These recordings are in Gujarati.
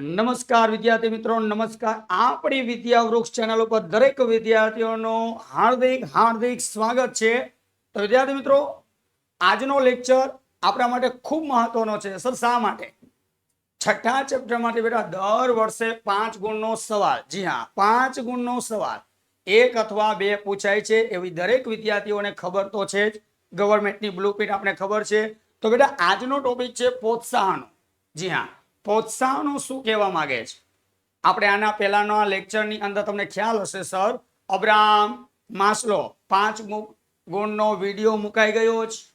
નમસ્કાર વિદ્યાર્થી મિત્રો, નમસ્કાર. આપણી વિદ્યા વૃક્ષ ચેનલ ઉપર દરેક વિદ્યાર્થીઓનો હાર્દિક હાર્દિક સ્વાગત છે. તો વિદ્યાર્થી મિત્રો, આજનો લેક્ચર આપણા માટે ખૂબ મહત્વનો છે. સર, શા માટે? છઠ્ઠા ચેપ્ટર માટે બેટા, દર વર્ષે પાંચ ગુણનો સવાલ. જી હા, પાંચ ગુણનો સવાલ. એક અથવા બે પૂછાય છે. એવી દરેક વિદ્યાર્થીઓને ખબર તો છે જ. ગવર્મેન્ટની બ્લુપ્રિન્ટ આપણે ખબર છે. તો બેટા, આજનો ટોપિક છે પ્રોત્સાહનો જી હા. પ્રોત્સાહનો શું કહેવા માંગે છે? આપણે આના પહેલાના લેક્ચરની અંદર તમને ખ્યાલ હશે, સર. અબ્રામ માસલો પાંચ ગુણનો વીડિયો મુકાઈ ગયો છે.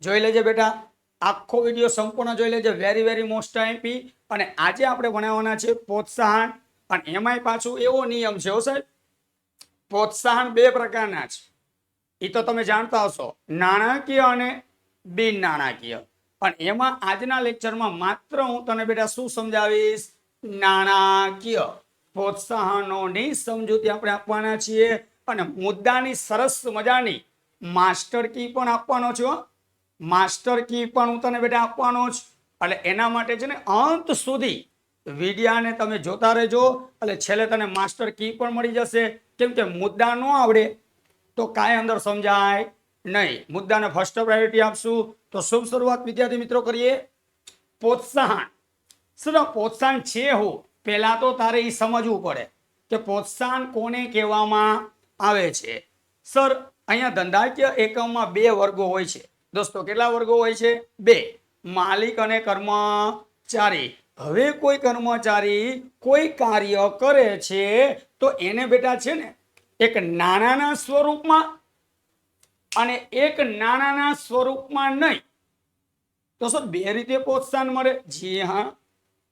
જોઈ લેજે બેટા. આખો વીડિયો સંપૂર્ણ જોઈ લેજે. વેરી વેરી મોસ્ટ એમપી અને આજે આપણે ભણાવવાના છે પ્રોત્સાહન. અને એમાંય પાછું એવો નિયમ છે, હો સાહેબ. પ્રોત્સાહન બે પ્રકારના છે. એ તો તમે જાણતા હશો. નાણાકીય અને બિન નાણાકીય. પણ એમાં આજના લેક્ચરમાં માત્ર હું તને બેટા શું સમજાવીશ? નાણાકીય પ્રોત્સાહનોની સમજૂતી આપણે આપવાના છીએ અને મુદ્દાની સરસ મજાની માસ્ટર કી પણ આપવાનો છું માસ્ટર કી પણ હું તને બેટા આપવાનો છું એટલે એના માટે છે ને અંત સુધી વિડિયાને તમે જોતા રહેજો. એટલે છેલ્લે તને માસ્ટર કી પણ મળી જશે. કેમ કે મુદ્દા ન આવડે તો કાંઈ અંદર સમજાય નહીં. મુદ્દાને ફર્સ્ટ પ્રાયોરિટી આપશું. તો શુભ શરૂઆત વિદ્યાર્થી મિત્રો કરીએ. પ્રોત્સાહન. સર પ્રોત્સાહન છે હું? પહેલાં તો તારે એ સમજવું પડે કે પ્રોત્સાહન કોને કહેવામાં આવે છે? સર, અહીંયા ધંધાકીય એકમમાં બે વર્ગો હોય છે. દોસ્તો, કેટલા વર્ગો હોય છે? બે. માલિક અને કર્મચારી. હવે કોઈ કર્મચારી કોઈ કાર્ય કરે છે તો એને બેટા છે ને એક નાનાના સ્વરૂપમાં અને એક નાણાના સ્વરૂપમાં નહીં. તો શું બે રીતે પ્રોત્સાહન મળે? જી હા,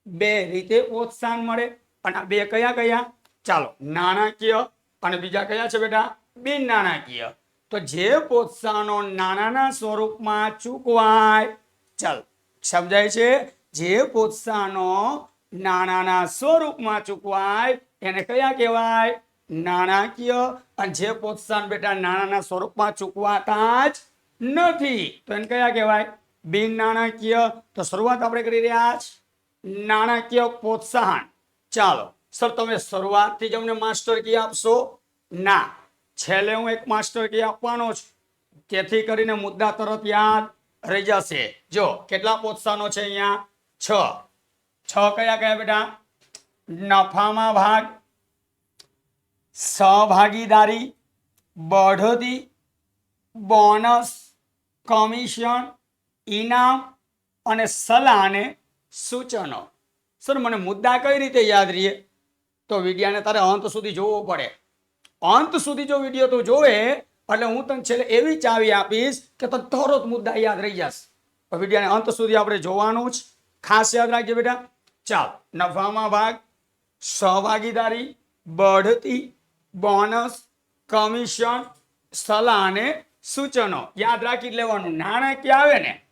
બે રીતે પ્રોત્સાહન મળે. અને આ બે કયા કયા? ચાલો, નાણાકીય અને બીજા કયા છે બેટા? બિન નાણાકીય. તો જે પ્રોત્સાહનો નાણાના સ્વરૂપમાં ચૂકવાય, ચાલ, સમજાય છે? જે પ્રોત્સાહનો નાણાના સ્વરૂપમાં ચૂકવાય, એને કયા કહેવાય? નાણાકીય અને જે પ્રોત્સાહન બેટા નાણાના સ્વરૂપમાં ચૂકવાતા જ નથી. તો એને કયા કહેવાય? બિન નાણાકીય. તો શરૂઆત આપણે કરી રહ્યા છે નાણાકીય પ્રોત્સાહન. ચાલો, સર, તમે શરૂઆતથી જ અમને માસ્ટર કી આપશો? ના. છેલ્લે હું એક માસ્ટર કી આપવાનો છું તેથી કરીને મુદ્દા તરત યાદ રહી જશે. જો, કેટલા પ્રોત્સાહનો છે અહીંયા? છ. છ કયા કયા બેટા? નફામાં ભાગ સહભાગીદારી બઢતી બોનસ, કમિશન, ઇનામ અને સલાહ અને સૂચનો. સર, મને મુદ્દા કઈ રીતે યાદ રહીએ? તો વિડિયાને તારે અંત સુધી જોવો પડે. અંત સુધી જો વીડિયો તું જોવે, એટલે હું તને છેલ્લે એવી ચાવી આપીશ કે તને તરત મુદ્દા યાદ રહી જશે. તો વિડીયાને અંત સુધી આપણે જોવાનું જ. ખાસ યાદ રાખજે બેટા. ચાલ, નફામાં ભાગ, સહભાગીદારી બઢતી બોનસ, કમિશન, સલાહ અને સૂચનો. યાદ રાખી લેવાનું. નાણાકીય આવે ને?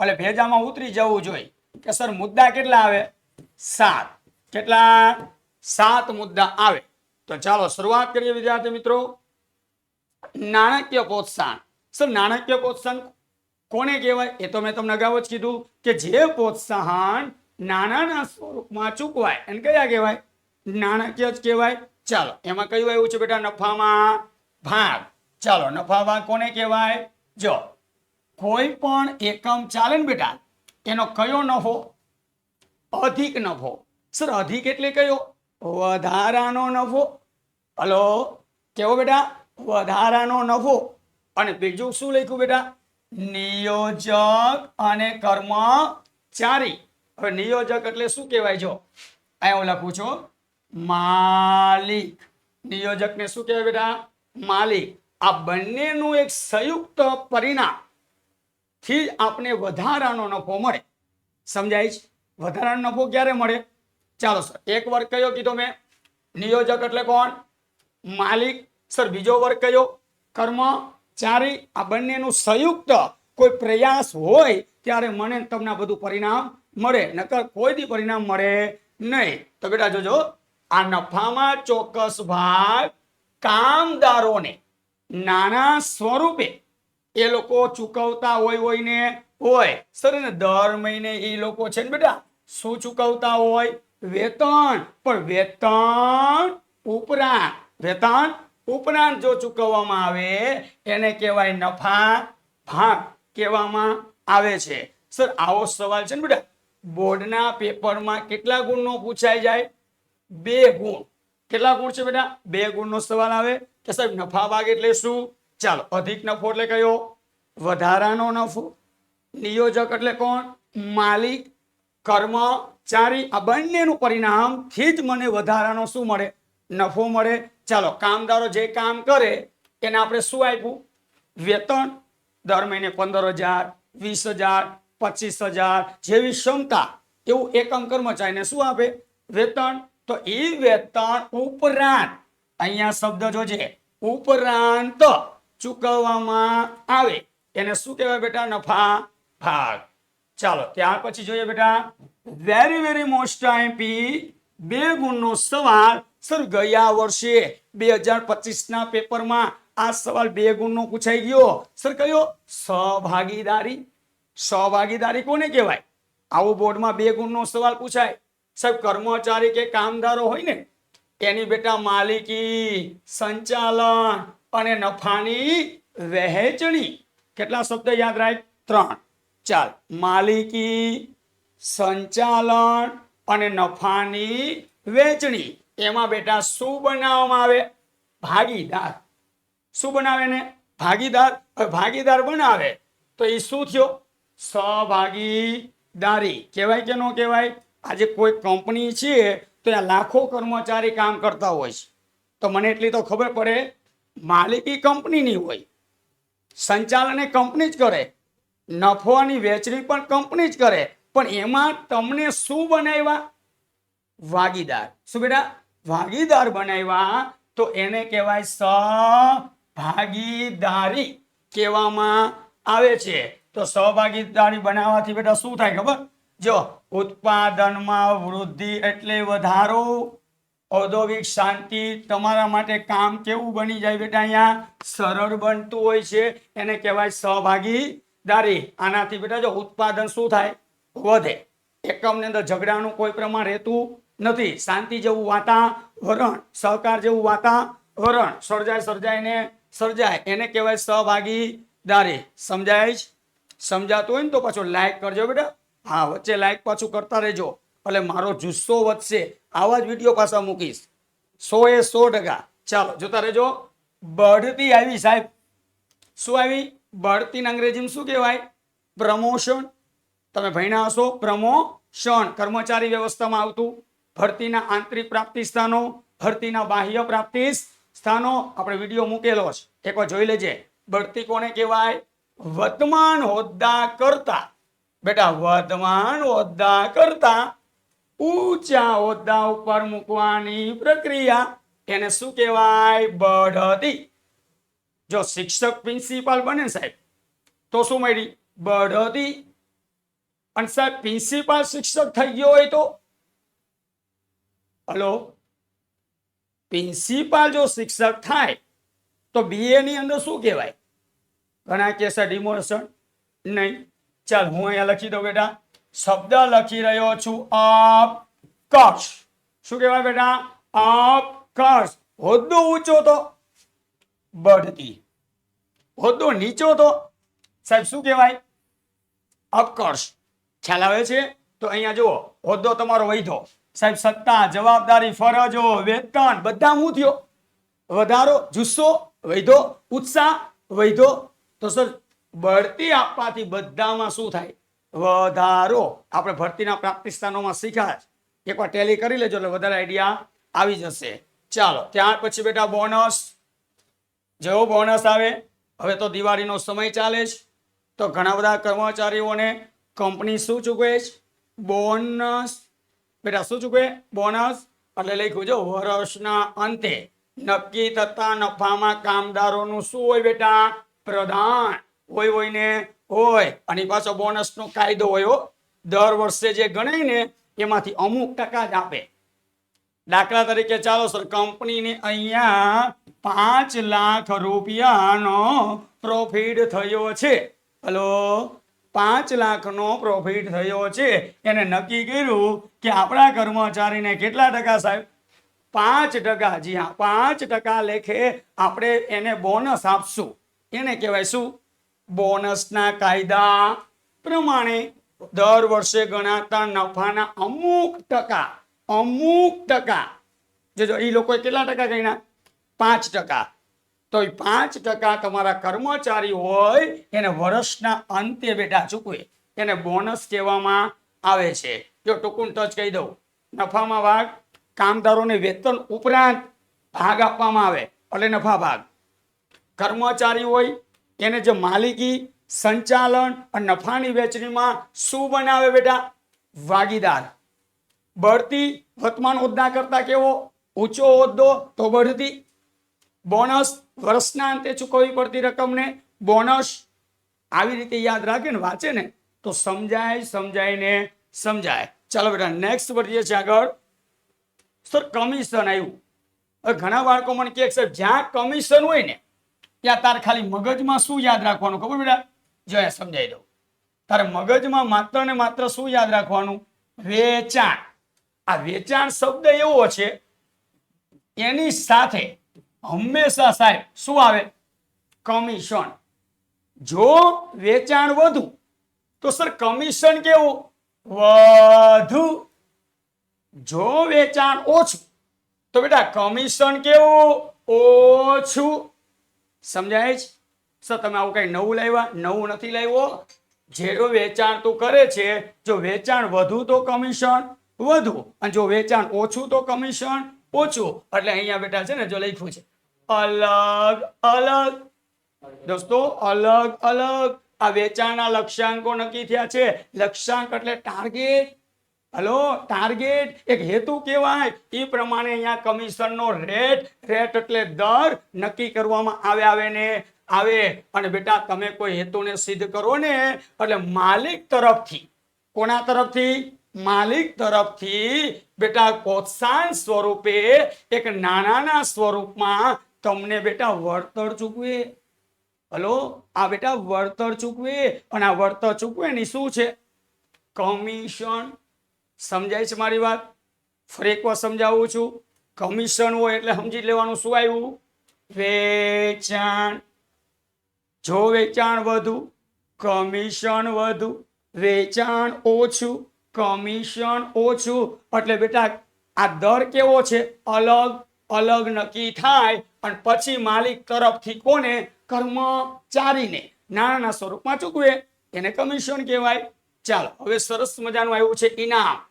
ભલે ભેજામાં ઉતરી જવું જોઈએ. કે સર, મુદ્દા કેટલા આવે? સાત. કેટલા? સાત મુદ્દા આવે. તો ચાલો શરૂઆત કરીએ વિદ્યાર્થી મિત્રો. નાણાકીય પ્રોત્સાહન. સર, નાણાકીય પ્રોત્સાહન કોને કહેવાય? એ તો મેં તમને અગાઉ જ કીધું કે જે પ્રોત્સાહન નાણાના સ્વરૂપમાં ચૂકવાય, એને કયા કહેવાય? નાણાકીય જ કહેવાય. ચાલો, એમાં કયું આવ્યું છે બેટા? નફામાં ભાગ. ચાલો નફા ભાગ કોને કહેવાય? જો, કોઈ પણ એકમ ચાલે ને બેટા, એનો કયો નફો? અધિક નફો. સર, અધિક એટલે કયો? વધારાનો નફો. હલો, કેવો બેટા? વધારાનો નફો. અને બીજું શું લખ્યું બેટા? નિયોજક અને કર્મચારી. હવે નિયોજક એટલે શું કહેવાય? જો, અહીંયા હું લખું છું. માલિક. નિયોજકને શું કહેવાય બેટા? માલિક. આ બંનેનું એક સંયુક્ત પરિણામ. થી જ આપને વધારાનો નફો મળે. સમજાય છે? વધારાનો નફો ક્યારે મળે? ચાલો સર એક વર્ગ કયો કીધો મેં? નિયોજક એટલે કોણ? માલિક. સર બીજો વર્ગ કયો? કર્મચારી. આ બંનેનું સંયુક્ત કોઈ પ્રયાસ હોય ત્યારે મને તમને બધું પરિણામ મળે. નકર કોઈ દી પરિણામ મળે નહીં. તો બેટા જોજો આ નફામાં ચોક્કસ ભાગ કામદારોને નાના સ્વરૂપે એ લોકો ચૂકવતા હોય હોય ને હોય. સર ને દર મહિને એ લોકો છે ને બેટા, શું ચૂકવતા હોય? વેતન. પણ વેતન ઉપરાંત વેતન ઉપરાંત જો ચૂકવવામાં આવે, એને કહેવાય નફા ભાગ કહેવામાં આવે છે. સર, આવો સવાલ છે ને બેટા, બોર્ડના પેપરમાં કેટલા ગુણનો પૂછાઈ જાય? બે ગુણ. કેટલા ગુણ છે બેટા? બે ગુણનો સવાલ આવે કે સાહેબ, નફા ભાગ એટલે શું? ચાલો, અધિક નફો એટલે કયો? વધારાનો નફો. નિયોજક એટલે કોણ? માલિક, કર્મચારી. આ બંનેનું પરિણામથી જ મને વધારાનો શું મળે? નફો મળે. ચાલો, કામદારો જે કામ કરે, એને આપણે શું આપ્યું? વેતન. દર મહિને પંદર હજાર, વીસ હજાર, પચીસ હજાર જેવી ક્ષમતા એવું એકમ કર્મચારીને શું આપે? વેતન. તો એ વેતન ઉપરાંત, અહીંયા શબ્દ જોજે, ઉપરાંત ચૂકવવામાં આવે. એને શું કહેવાય બેટા? નફા ભાગ. ચાલો, ત્યાર પછી જોઈએ બેટા. વેરી વેરી મોસ્ટ આઈપી બે ગુણનો સવાલ સર ગયા વર્ષે બે હજાર પચીસના પેપરમાં આ સવાલ બે ગુણનો પૂછાઈ ગયો. સર કયો? સહભાગીદારી. સહભાગીદારી કોને કહેવાય? આવું બોર્ડમાં બે ગુણનો સવાલ પૂછાય. સાહેબ, કર્મચારી કે કામદારો હોય ને, એની બેટા માલિકી, સંચાલન અને નફાની વહેંચણી. કેટલા શબ્દ યાદ રાખ? ત્રણ. ચાલ. માલિકી, સંચાલન અને નફાની વહેંચણી. એમાં બેટા શું બનાવવામાં આવે? ભાગીદાર. શું બનાવે ને ભાગીદાર ભાગીદાર બનાવે. તો એ શું થયો? સહભાગીદારી. કહેવાય કે ન કહેવાય? આજે કોઈ કંપની છે તો ત્યાં લાખો કર્મચારી કામ કરતા હોય છે. તો મને એટલી તો ખબર પડે, માલિકી કંપનીની હોય. સંચાલન કંપની જ કરે. નફોની વેચણી પણ કંપની જ કરે. પણ એમાં તમને શું બનાવ્યા? ભાગીદાર શું બેટા? ભાગીદાર બનાવ્યા તો એને કહેવાય સહભાગીદારી કહેવામાં આવે છે. તો સહભાગીદારી બનાવવાથી બેટા શું થાય ખબર? જો, ઉત્પાદનમાં વૃદ્ધિ એટલે વધારો. ઔદ્યોગિક શાંતિ તમારા માટે કામ કેવું બની જાય બેટા અહીંયા? સરળ બનતું હોય છે, એને કહેવાય સહભાગીદારી. આનાથી બેટા જો ઉત્પાદન શું થાય? વધે. એકમની અંદર ઝઘડાનું કોઈ પ્રમાણ રહેતું નથી. શાંતિ જેવું વાતાવરણ, સહકાર જેવું વાતાવરણ સર્જાય સર્જાય ને સર્જાય. એને કહેવાય સહભાગીદારી. સમજાય જ? સમજાતું હોય ને તો પાછું લાઈક કરજો બેટા. હા, વચ્ચે લાઈક પાછું કરતા રહેજો. એટલે મારો જુસ્સો વધશે. આવા જ વીડિયો પાછા મૂકીશ. સો એ સો ટકા. ચાલો, જોતા રહેજો. બઢતી આવી સાહેબ. શું આવી? બઢતી અંગ્રેજીમાં શું કહેવાય? પ્રમોશન. તમે ભણ્યા હશો. પ્રમોશન. કર્મચારી વ્યવસ્થામાં આવતું. ભરતીના આંતરિક પ્રાપ્તિ સ્થાનો. ભરતીના બાહ્ય પ્રાપ્તિ સ્થાનો. આપણે વીડિયો મૂકેલો છે. એકવાર જોઈ લેજે. બઢતી કોને કહેવાય? વર્તમાન હોદ્દા કરતા. બેટા, વર્તમાન હોદ્દા કરતા ઊંચા હોદ્દા ઉપર મૂકવાની પ્રક્રિયા એને શું કહેવાય? બઢતી જો શિક્ષક પ્રિન્સિપાલ બને સાહેબ, તો શું મળી? બઢતી અને સાહેબ પ્રિન્સિપાલ શિક્ષક થઈ ગયો હોય તો? હલો? પ્રિન્સિપાલ જો શિક્ષક થાય, તો બીએ ની અંદર શું કહેવાય? ઘણા કહેશે ડિમોશન નહીં. ચાલ, હું અહીંયા લખી દઉં બેટા. શબ્દ લખી રહ્યો છું અપકર્ષ શું કહેવાય બેટા? અપકર્ષ હોદ્દો ઊંચો તો બઢતી. હોદ્દો નીચો તો સાહેબ, શું કહેવાય? અપકર્ષ ખ્યાલ આવે છે? તો અહીંયા જુઓ, હોદ્દો તમારો વૈધો સાહેબ, સત્તા, જવાબદારી, ફરજો, વેતન, બધા હું થયો? વધારો, જુસ્સો વૈધો ઉત્સાહ વૈધો તો સર બઢતી આપવાથી બધામાં શું થાય? વધારો. આપણે ભરતીના પ્રાપ્તિ સ્થાનોમાં શીખ્યા જ. એકવાર ટેલી કરી લેજો એટલે વધારે આઈડિયા આવી જશે. ચાલો, ત્યાર પછી બેટા બોનસ જેવો બોનસ આવે, હવે તો દિવાળીનો સમય ચાલે છે તો ઘણા બધા કર્મચારીઓને કંપની શું ચૂકવે છે બોનસ બેટા શું ચૂકવે? બોનસ એટલે લખ્યું જો, વર્ષના અંતે નક્કી થતા નફામાં કામદારોનું શું હોય બેટા? પ્રદાન હોય હોય ને હોય. અને પાછો બોનસનો કાયદો હોય દર વર્ષે જે ગણાય ને, એમાંથી અમુક ટકા જ આપે. દાખલા તરીકે ચાલો સર કંપનીને અહીંયા પાંચ લાખ રૂપિયાનો પ્રોફિટ થયો છે. હલો? પાંચ લાખનો પ્રોફિટ થયો છે. એને નક્કી કર્યું કે આપણા કર્મચારીને કેટલા ટકા સાહેબ? પાંચ ટકા. જી હા, પાંચ ટકા લેખે આપણે એને બોનસ આપશું. એને કહેવાય શું? બોનસના કાયદા પ્રમાણે દર વર્ષે ગણાતા નફાના અમુક ટકા અમુક ટકા. જોજો એ લોકોએ કેટલા ટકા ગણ્યા? પાંચ ટકા. તો એ પાંચ ટકા તમારા કર્મચારી હોય, એને વર્ષના અંતે બેટા ચૂકવે. એને બોનસ કહેવામાં આવે છે. જો ટૂંકું ટચ કહી દઉં. નફામાં ભાગ, કામદારોને વેતન ઉપરાંત ભાગ આપવામાં આવે. એટલે નફા ભાગ. કર્મચારી હોય એને જે માલિકી, સંચાલન અને નફાની વેચણીમાં શું બનાવે બેટા? ભાગીદાર. બઢતી વર્તમાન હોદ્દા કરતા કેવો? ઊંચો હોદ્દો તો બઢતી. બોનસ વર્ષના અંતે ચૂકવવી પડતી રકમને. બોનસ આવી રીતે યાદ રાખે ને વાંચે ને તો સમજાય સમજાય ને સમજાય. ચાલો બેટા નેક્સ્ટ વધીએ છીએ આગળ. સર કમિશન આવ્યું. ઘણા બાળકો મને કહે છે, જ્યાં કમિશન હોય ને ત્યાં તારે ખાલી મગજમાં શું યાદ રાખવાનું ખબર બેટા? જો અહીંયા સમજાવી દઉં. તારે મગજમાં માત્ર ને માત્ર શું યાદ રાખવાનું? વેચાણ. આ વેચાણ શબ્દ એવો છે, એની સાથે હંમેશા સાહેબ શું આવે? કમિશન. જો વેચાણ વધુ, તો સર કમિશન કેવું? વધુ. જો વેચાણ ઓછું, તો બેટા કમિશન કેવું? ઓછું. સમજાય છે સર તમે આવું કઈ નવું લાવ્યા? નવું નથી લાવ્યો? જેરો વેચાણ તું કરે છે, જો વેચાણ વધુ તો કમિશન વધુ, અને જો વેચાણ ઓછું તો કમિશન ઓછું. એટલે અહીંયા બેટા છે ને જો લખ્યું છે, અલગ અલગ. દોસ્તો, અલગ અલગ. આ વેચાણના લક્ષ્યાંકો નક્કી થયા છે. લક્ષ્યાંક એટલે ટાર્ગેટ. હલો ટાર્ગેટ એક હેતુ કહેવાય. એ પ્રમાણે અહીંયા કમિશનનો રેટ રેટ એટલે દર નક્કી કરવામાં આવે આવે ને આવે. અને બેટા, તમે કોઈ હેતુને સિદ્ધ કરો ને, એટલે માલિક તરફથી, કોના તરફથી? માલિક તરફથી, બેટા, પ્રોત્સાહન સ્વરૂપે, એક નાનાના સ્વરૂપમાં તમને બેટા વળતર ચૂકવે. હલો, આ બેટા વળતર ચૂકવે. અને આ વળતર ચૂકવે ની શું છે? કમિશન સમજાય છે મારી વાત? ફરી એકવાર સમજાવું છું. કમિશન હોય એટલે સમજી લેવાનું. શું આવ્યું? વેચાણ. જો વેચાણ વધુ, કમિશન વધુ. વેચાણ ઓછું, કમિશન ઓછું. એટલે બેટા, આ દર કેવો છે? અલગ અલગ નક્કી થાય. અને પછી માલિક તરફથી કોને? કર્મચારીને. નાણાના સ્વરૂપમાં ચૂકવે. એને કમિશન કહેવાય. ચાલો, હવે સરસ મજાનું આવ્યું છે ઇનામ.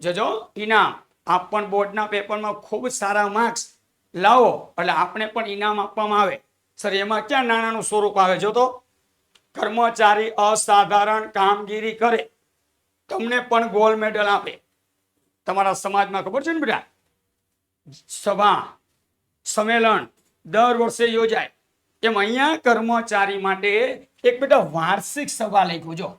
જજો. ઇનામ. આપ પણ બોર્ડના પેપરમાં ખૂબ સારા માર્ક્સ લાવો. એટલે આપણે પણ ઇનામ આપવામાં આવે. સર, એમાં ક્યાં નાણાંનું સ્વરૂપ આવે જો તો? કર્મચારી અસાધારણ કામગીરી કરે. તમને પણ ગોલ્ડ મેડલ આપે. તમારા સમાજમાં ખબર છે ને બેટા? સભા, સંમેલન દર વર્ષે યોજાય. એમ અહીંયા કર્મચારી માટે એક બેટા વાર્ષિક સભા લખ્યું જો.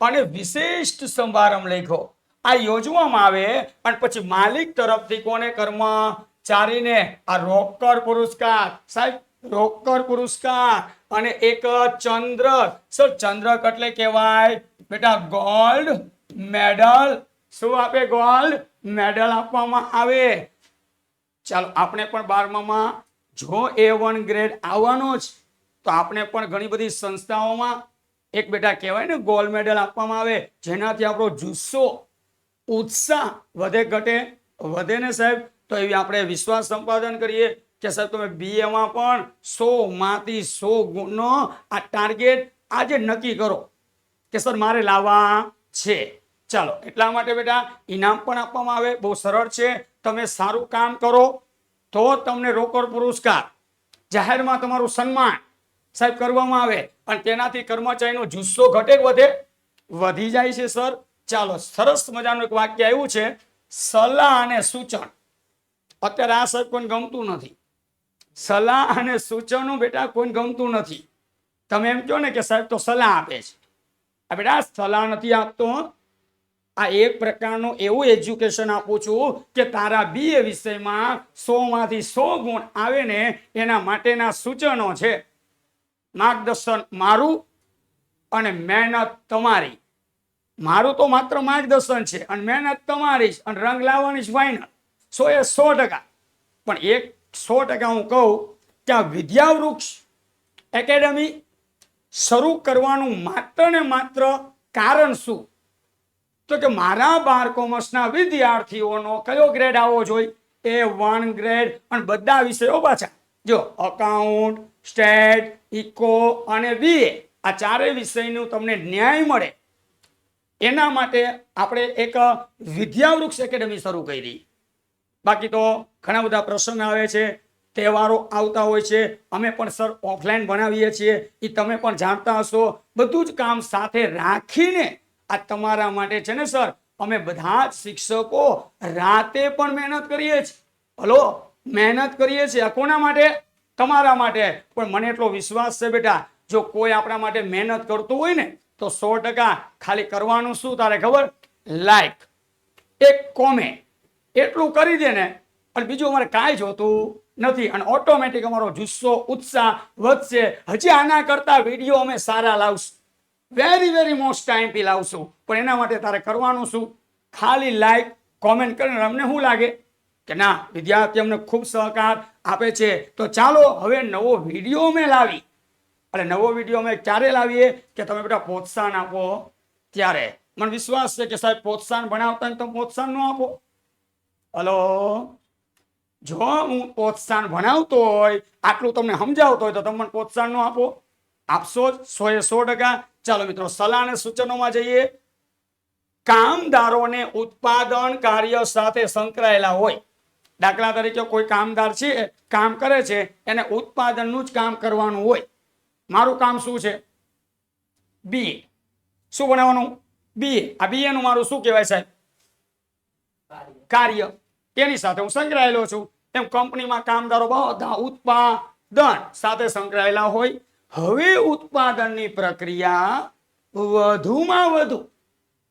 અને વિશિષ્ટ સમારંભ લખ્યો આ યોજવામાં આવે અને પછી માલિક તરફથી કોને કર્મચારીને? આ રોકડ પુરસ્કાર. સાહેબ, રોકડ પુરસ્કાર. અને એક ચંદ્રક સર ચંદ્રક એટલે કહેવાય, બેટા ગોલ્ડ મેડલ શું આપે ગોલ્ડ મેડલ આપવામાં આવે. ચાલો, આપણે પણ બારમામાં જો એ વન ગ્રેડ આવવાનો જ, તો આપણે પણ ઘણી બધી સંસ્થાઓમાં એક બેટા કહેવાય ને ગોલ્ડ મેડલ આપવામાં આવે. જેનાથી આપણો જુસ્સો ઉત્સાહ વધે ઘટે, વધે ને સાહેબ, તો એવી આપણે વિશ્વાસ સંપાદન કરીએ કે સાહેબ તમે બીએમાં પણ સો માંથી સો ગુણનો આ ટાર્ગેટ આજે નક્કી કરો કે સર મારે લાવવા છે. ચાલો, એટલા માટે બેટા ઇનામ પણ આપવામાં આવે, બહુ સરળ છે. તમે સારું કામ કરો તો તમને રોકડ પુરસ્કાર, જાહેરમાં તમારું સન્માન સાહેબ કરવામાં આવે અને તેનાથી કર્મચારીનો જુસ્સો ઘટે વધે? વધી જાય છે, સર. ચાલો, સરસ મજાનું એક વાક્ય આવ્યું છે, સલાહ અને સૂચન. અત્યારે આ સાહેબ કોઈને ગમતું નથી. સલાહ અને સૂચનો બેટા, કોઈને ગમતું નથી. તમે એમ કહો ને કે સાહેબ તો સલાહ આપે છે. આ બેટા સલાહ નથી આપતો આ એક પ્રકારનું એવું એજ્યુકેશન આપું છું કે તારા બીએ વિષયમાં સો માંથી સો ગુણ આવે ને એના માટેના સૂચનો છે. માર્ગદર્શન મારું અને મહેનત તમારી. મારું તો માત્ર માર્ગદર્શન છે અને મહેનત તમારી જ અને રંગ લાવવાની જ ફાઇનલ સો એ સો ટકા. પણ એક સો ટકા હું કહું કે આ વિદ્યાવૃક્ષ એકેડમી શરૂ કરવાનું માત્ર ને માત્ર કારણ શું? તો કે મારા બાર કોમર્સના વિદ્યાર્થીઓનો કયો ગ્રેડ આવવો જોઈએ? એ વન ગ્રેડ અને બધા વિષયો પાછા. જો અકાઉન્ટ સ્ટેટ ઇકો અને બીએ આ ચારેય વિષયનું તમને ન્યાય મળે. એના માટે આપણે એક વિદ્યાવૃક્ષ એકેડમી શરૂ કરી. બાકી તો ઘણા બધા પ્રસંગ આવે છે, તહેવારો આવતા હોય છે, અમે પણ સર ઓફલાઈન ભણાવીએ છીએ એ તમે પણ જાણતા હશો. બધું જ કામ સાથે રાખીને આ તમારા માટે છે ને સર, અમે બધા જ શિક્ષકો રાતે પણ મહેનત કરીએ છીએ. હલો, મહેનત કરીએ છીએ. કોના માટે? તમારા માટે. પણ મને એટલો વિશ્વાસ છે બેટા, જો કોઈ આપણા માટે મહેનત કરતું હોય ને તો સો ટકા ખાલી કરવાનું શું તારે ખબર? લાઈક એક કોમેન્ટ એટલું કરી દે ને અને બીજું અમારે કાંઈ જોતું નથી. અને ઓટોમેટિક અમારો જુસ્સો, ઉત્સાહ વધશે. હજી આના કરતા વીડિયો અમે સારા લાવશું. વેરી વેરી મોસ્ટ ટાઈમ પી લાવશું. પણ એના માટે તારે કરવાનું શું? ખાલી લાઈક કોમેન્ટ કરીને અમને શું લાગે? કે ના વિદ્યાર્થી અમને ખૂબ સહકાર આપે છે. તો ચાલો હવે નવો વીડિયો અમે લાવી. એટલે નવો વીડિયો અમે ક્યારે લાવીએ કે તમે બેટા પ્રોત્સાહન આપો? ત્યારે મને વિશ્વાસ છે કે સાહેબ પ્રોત્સાહન ભણાવતા હોય તો પ્રોત્સાહન ન આપો. હલો? જો હું પ્રોત્સાહન ભણાવતો હોય, આટલું તમને સમજાવતો હોય તો તમે મને પ્રોત્સાહન ન આપો. આપશો જ, સો એ સો ટકા. ચાલો મિત્રો, સલાહ અને સૂચનોમાં જઈએ. કામદારોને ઉત્પાદન કાર્ય સાથે સંકળાયેલા હોય. દાખલા તરીકે કોઈ કામદાર છે, કામ કરે છે, એને ઉત્પાદનનું જ કામ કરવાનું હોય. મારું કામ શું છે? બી શું બનાવવાનું? બી આ બી નું મારું શું કહેવાય સાહેબ? કાર્ય. તેની સાથે હું સંકળાયેલો છું. એમ કંપનીમાં કામદારો બધા ઉત્પાદન સાથે સંકળાયેલા હોય. હવે ઉત્પાદનની પ્રક્રિયા વધુમાં વધુ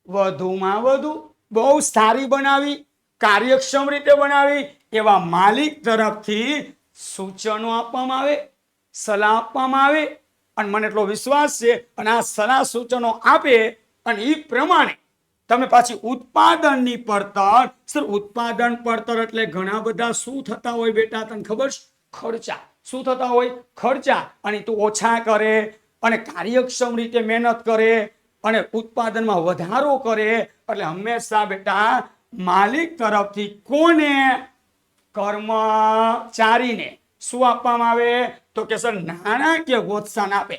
વધુમાં વધુ બહુ સારી બનાવી, કાર્યક્ષમ રીતે બનાવી, એવા માલિક તરફથી સૂચનો આપવામાં આવે, સલાહ આપવામાં આવે અને મને એટલો વિશ્વાસ છે અને આ સલાહ સૂચનો આપે અને એ પ્રમાણે તમે પાછી ઉત્પાદનની પડતર, સર, ઉત્પાદન પડતર એટલે ઘણા બધા શું થતા હોય બેટા તને ખબર છે? ખર્ચા. શું થતા હોય? ખર્ચા. અને તું ઓછા કરે અને કાર્યક્ષમ રીતે મહેનત કરે અને ઉત્પાદનમાં વધારો કરે. એટલે હંમેશા બેટા માલિક તરફથી કોને? કર્મચારીને. શું આપવામાં આવે? તો કે સર, નાણાકીય પ્રોત્સાહન આપે.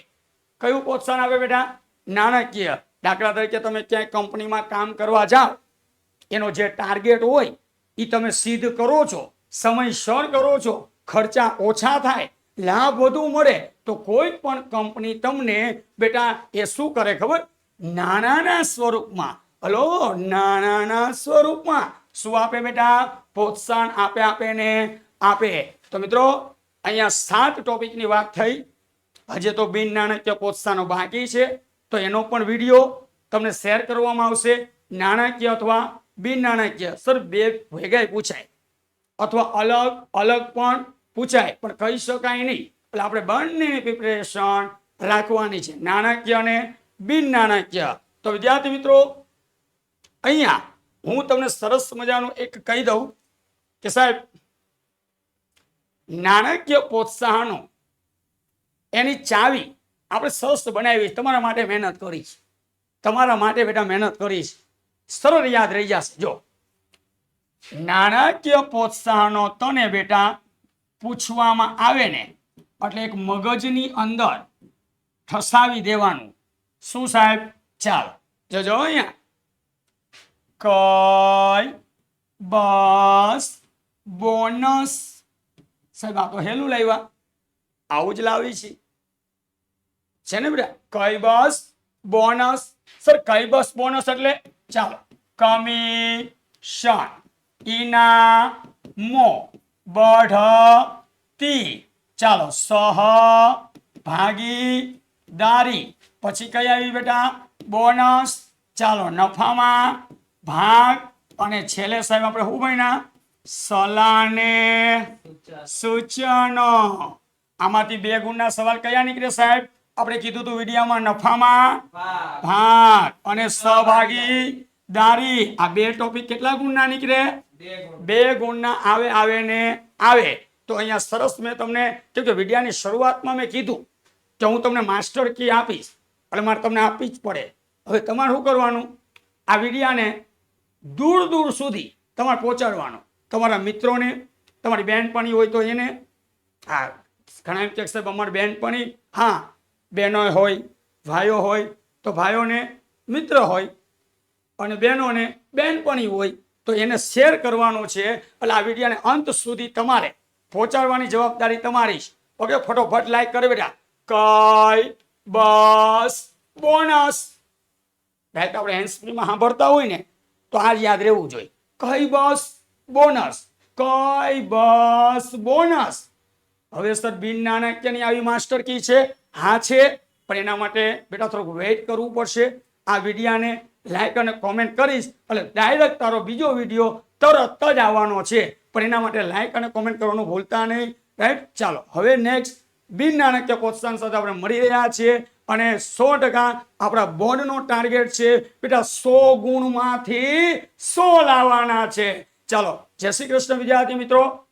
કયું પ્રોત્સાહન આપે બેટા? નાણાકીય. દાખલા તરીકે તમે ક્યાંય કંપનીમાં કામ કરવા જાઓ, એનો જે ટાર્ગેટ હોય એ તમે સિદ્ધ કરો છો, સમયસર કરો છો, ખર્ચા ઓછા થાય, લાભ વધુ મળે, તો કોઈ પણ કંપની તમને બેટા એ શું કરે ખબર? નાણાંના સ્વરૂપમાં. હલો, નાણાંના સ્વરૂપમાં. શું આપે બેટા? પ્રોત્સાહન આપે આપે ને આપે. તો મિત્રો, અહીંયા સાત ટોપિકની વાત થઈ. હજે તો બિન નાણાકીય પ્રોત્સાહનો બાકી છે. તો એનો પણ વીડિયો તમને શેર કરવામાં આવશે. નાણાકીય અથવા બિન નાણાકીય, સર, બે ભેગાય પૂછાય. અથવા અલગ અલગ પણ પૂછાય. પણ કહી શકાય નહીં. એટલે આપણે બંનેની પ્રિપરેશન રાખવાની છે. નાણાકીય અને બિન નાણાકીય. તો વિદ્યાર્થી મિત્રો, અહીંયા હું તમને સરસ મજાનું એક કહી દઉં કે સાહેબ નાણાકીય પ્રોત્સાહનો એની ચાવી આપણે સરસ બનાવી તમારા માટે મહેનત કરી છે. તમારા માટે બેટા મહેનત કરી છે. સરળ યાદ રહી જશે. જો. નાણાકીય પ્રોત્સાહનો તને બેટા પૂછવામાં આવે ને એટલે એક મગજની અંદર ઠસાવી દેવાનું. શું સાહેબ? ચાલ. જોજો અહીંયા. કઈ બસ બોનસ સાહેબ, આ તો હેલું લાવ્યા. આવું જ લાવી છે. છે ને બેટા? કઈ બસ, બોનસ. સર, કઈ બસ બોનસ એટલે? ચાલો. કમિશન. બઢ બઢતી. ચાલો, સહ, ભાગીદારી. પછી કઈ આવી બેટા? બોનસ. ચાલો, નફામાં ભાગ. અને છેલ્લે સાહેબ, આપણે શું બન્યા સલાને સૂચનો. આમાંથી બે ગુણના સવાલ કયા નીકળે સાહેબ? આપણે કીધું હતું વિડીયામાં નફામાં ભાગ. અને સહભાગી દારી. આ બે ટોપિક કેટલા ગુણના નીકળે? બે ગુણના આવે આવે ને આવે. તો અહીંયા સરસ મેં તમને કેમ કે વિડીયાની શરૂઆતમાં મેં કીધું કે હું તમને માસ્ટર કી આપીશ એટલે મારે તમને આપવી જ પડે. હવે તમારે શું કરવાનું? આ વિડીયાને દૂર દૂર સુધી તમારે પહોંચાડવાનો. તમારા મિત્રોને, તમારી બહેનપણી હોય તો એને, હા, ઘણા એમ કહે સાહેબ, અમારી બહેનપણી હા બહેનો હોય, ભાઈઓ હોય, તો ભાઈઓને મિત્ર હોય અને બહેનોને બહેનપણી હોય, તો એને શેર કરવાનો છે. એટલે આ વિડીયોને અંત સુધી તમારે પહોંચાડવાની જવાબદારી તમારી છે. ઓકે, ફટોફટ લાઈક કરે બેટા. કઈ બસ, બોનસ. ભાઈ, તો આપણે હેન્ડસ્પ્રીમાં સાંભળતા હોય ને, તો આ યાદ રહેવું જોઈએ. કઈ બસ. બોનસ. કઈ બસ બોનસ. હવે સર, બિન નાણાકીયની આવી માસ્ટર કી છે? હા છે, પણ એના માટે બેટા થોડુંક વેઇટ કરવું પડશે. આ વિડીયાને લાઈક અને કોમેન્ટ કરીશ, એટલે ડાયરેક્ટ તારો બીજો વીડિયો તરત જ આવવાનો છે. પણ એના માટે લાઈક અને કોમેન્ટ કરવાનું ભૂલતા નહીં. રાઈટ ચાલો, હવે નેક્સ્ટ બિન નાણાકીય પ્રોત્સાહન સાથે આપણે મળી રહ્યા છીએ અને સો ટકા આપણા બોર્ડનો ટાર્ગેટ છે. બેટા, સો ગુણમાંથી સો લાવવાના છે. ચાલો. જય શ્રી કૃષ્ણ વિદ્યાર્થી મિત્રો.